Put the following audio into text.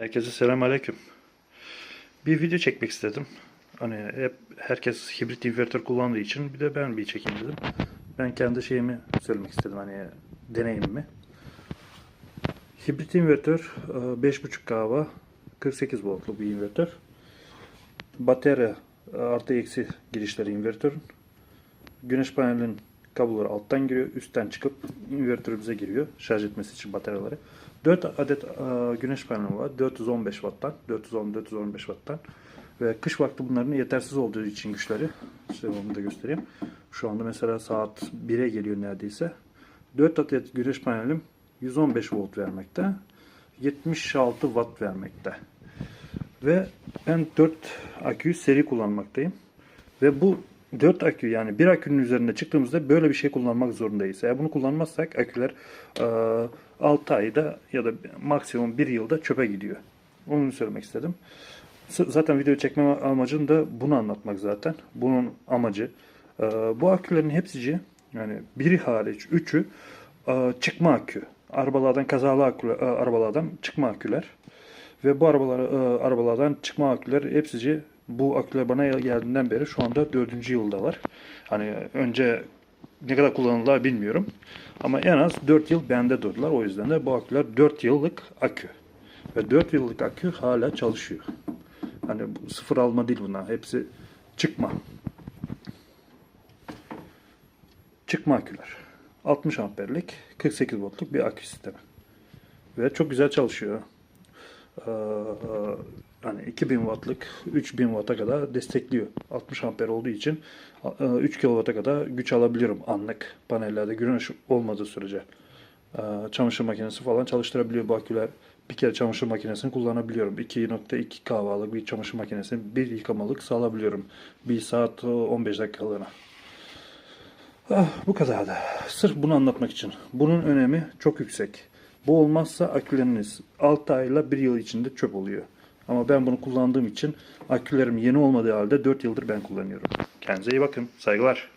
Herkese selam aleyküm. Bir video çekmek istedim. Hani hep herkes hibrit inverter kullandığı için bir de ben bir çekeyim dedim. Ben kendi şeyimi söylemek istedim hani deneyimimi. Hibrit inverter e, 5.5 kW 48 voltluk bir inverter. Batarya e, artı eksi girişleri invertörün. Güneş panelinin kabloları alttan giriyor, üstten çıkıp invertörümüze giriyor şarj etmesi için bataryaları. 4 adet e, güneş paneli var. 415 watttan, 410-415 watttan. Ve kış vakti bunların yetersiz olduğu için güçleri. Size onu da göstereyim. Şu anda mesela saat 1'e geliyor neredeyse. 4 adet güneş panelim 115 volt vermekte. 76 watt vermekte. Ve ben 4 aküyü seri kullanmaktayım. Ve bu 4 akü yani bir akünün üzerinde çıktığımızda böyle bir şey kullanmak zorundayız. Eğer bunu kullanmazsak aküler e, 6 ayda ya da maksimum 1 yılda çöpe gidiyor. Onu söylemek istedim. Zaten video çekme amacım da bunu anlatmak zaten. Bunun amacı. e, Bu akülerin hepsi yani biri hariç üçü e, çıkma akü. Arabalardan kazalı akü, e, arabalardan çıkma aküler. Ve bu arabalar, e, arabalardan çıkma aküler hepsici bu aküler bana geldiğinden beri şu anda dördüncü yıldalar. Hani önce ne kadar kullanıldılar bilmiyorum. Ama en az 4 yıl bende durdular. O yüzden de bu aküler 4 yıllık akü. Ve 4 yıllık akü hala çalışıyor. Hani sıfır alma değil bunlar. Hepsi çıkma. Çıkma aküler. 60 amperlik 48 voltluk bir akü sistemi. Ve çok güzel çalışıyor. Ee, hani 2000 wattlık 3000 watt'a kadar destekliyor. 60 amper olduğu için e, 3 kW'a kadar güç alabiliyorum anlık panellerde güneş olmadığı sürece. Ee, Çamaşır makinesi falan çalıştırabiliyor bu aküler. Bir kere çamaşır makinesini kullanabiliyorum. 2.2 kW'lık bir çamaşır makinesini bir yıkamalık sağlayabiliyorum. 1 saat e, 15 dakikalığına. Ah, bu kadardı. Sırf bunu anlatmak için. Bunun önemi çok yüksek. Bu olmazsa aküleriniz 6 ayla 1 yıl içinde çöp oluyor. Ama ben bunu kullandığım için akülerim yeni olmadığı halde 4 yıldır ben kullanıyorum. Kendinize iyi bakın. Saygılar.